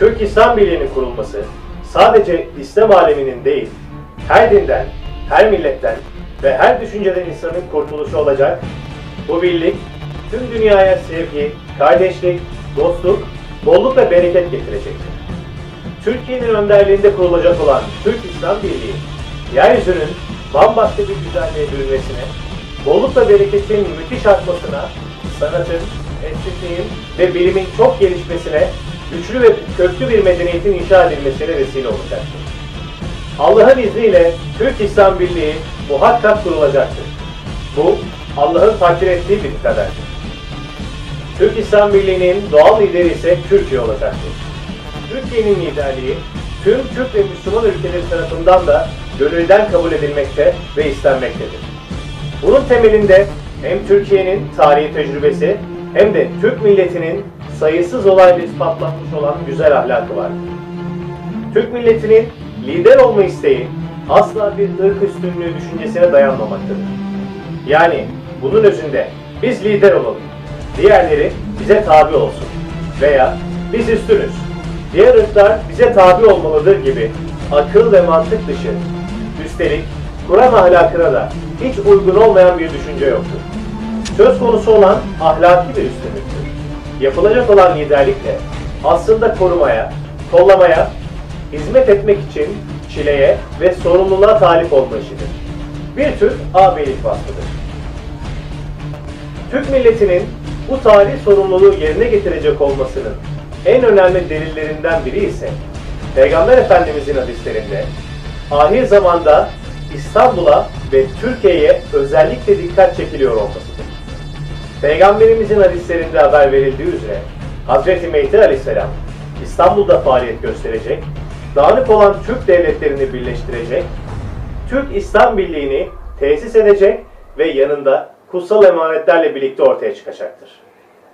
Türk İslam Birliği'nin kurulması sadece İslam aleminin değil, her dinden, her milletten ve her düşünceden insanın kurtuluşu olacak. Bu birlik tüm dünyaya sevgi, kardeşlik, dostluk, bolluk ve bereket getirecektir. Türkiye'nin önderliğinde kurulacak olan Türk İslam Birliği, yeryüzünün bambaşka bir güzelliğe bürünmesine, bolluk ve bereketin müthiş artmasına, sanatın, estetiğin ve bilimin çok gelişmesine, güçlü ve köklü bir medeniyetin inşa edilmesine vesile olacaktır. Allah'ın izniyle Türk İslam Birliği muhakkak kurulacaktır. Bu Allah'ın takdir ettiği bir kaderdir. Türk İslam Birliği'nin doğal lideri ise Türkiye olacaktır. Türkiye'nin liderliği tüm Türk ve Müslüman ülkeleri tarafından da gönülden kabul edilmekte ve istenmektedir. Bunun temelinde hem Türkiye'nin tarihi tecrübesi hem de Türk milletinin sayısız olayla ispatlanmış olan güzel ahlakı vardır. Türk milletinin lider olma isteği asla bir ırk üstünlüğü düşüncesine dayanmamaktadır. Yani bunun özünde biz lider olalım, diğerleri bize tabi olsun veya biz üstünüz, diğer ırklar bize tabi olmalıdır gibi akıl ve mantık dışı, üstelik Kur'an ahlakına da hiç uygun olmayan bir düşünce yoktur. Söz konusu olan ahlaki bir üstünlüktür. Yapılacak olan liderlik de aslında korumaya, kollamaya, hizmet etmek için çileye ve sorumluluğa talip olma işidir. Bir tür ağabeylik vasfıdır. Türk milletinin bu tarihi sorumluluğu yerine getirecek olmasının en önemli delillerinden biri ise Peygamber Efendimizin hadislerinde ahir zamanda İstanbul'a ve Türkiye'ye özellikle dikkat çekiliyor olmasıdır. Peygamberimizin hadislerinde haber verildiği üzere Hazreti Mehdi Aleyhisselam İstanbul'da faaliyet gösterecek, dağınık olan Türk devletlerini birleştirecek, Türk İslam Birliği'ni tesis edecek ve yanında kutsal emanetlerle birlikte ortaya çıkacaktır.